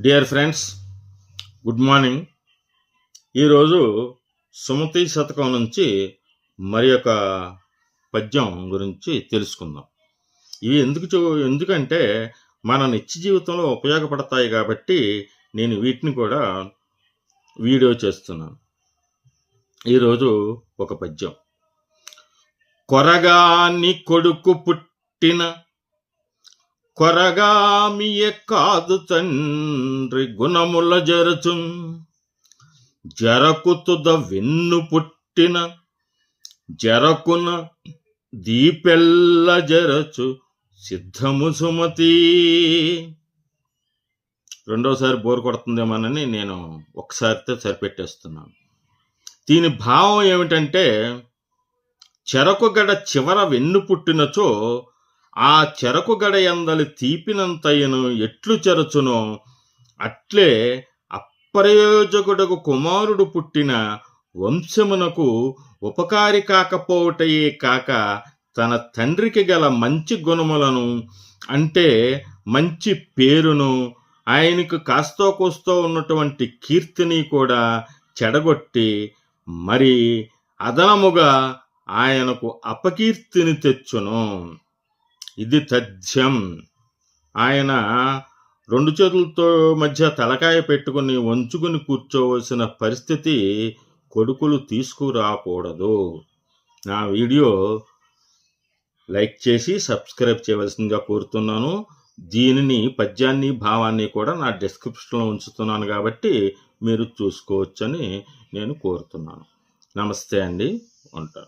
Dear friends good morning ఈరోజు సుమతి శతకం నుంచి మరి ఒక పద్యం గురించి తెలుసుకుందాం. ఇవి ఎందుకు చూ- ఎందుకంటే మన నిత్య జీవితంలో ఉపయోగపడతాయి కాబట్టి నేను వీటిని కూడా వీడియో చేస్తున్నాను. ఈరోజు ఒక పద్యం. కొరగాని కొడుకు పుట్టిన కొరగామియే కాదు తండ్రి గుణముల జరచు. జరకుతుద వెన్ను పుట్టిన జరకున దీపెల్ల జరచు సిద్ధము సుమతి. రెండోసారి బోర్ కొడుతుందేమోనని నేను ఒకసారితో సరిపెట్టేస్తున్నాను. దీని భావం ఏమిటంటే చెరకు గడ చివర వెన్ను పుట్టినచో ఆ చెరకు గడ ఎందలి తీపినంతయను ఎట్లు చెరచునో అట్లే అప్రయోజకుడకు కుమారుడు పుట్టిన వంశమునకు ఉపకారి కాకపోవటయే కాక తన తండ్రికి గల మంచి గుణములను అంటే మంచి పేరును ఆయనకు కాస్తో కూస్తో ఉన్నటువంటి కీర్తిని కూడా చెడగొట్టి మరి అదనముగా ఆయనకు అపకీర్తిని తెచ్చును. ఇది తథ్యం. ఆయన రెండు చేతులతో మధ్య తలకాయ పెట్టుకుని వంచుకుని కూర్చోవలసిన పరిస్థితి కొడుకులు తీసుకురాకూడదు. నా వీడియో లైక్ చేసి సబ్స్క్రైబ్ చేయవలసిందిగా కోరుతున్నాను. దీనిని పద్యాన్ని భావాన్ని కూడా నా డిస్క్రిప్షన్లో ఉంచుతున్నాను కాబట్టి మీరు చూసుకోవచ్చని నేను కోరుతున్నాను. నమస్తే అండి. ఉంటాను.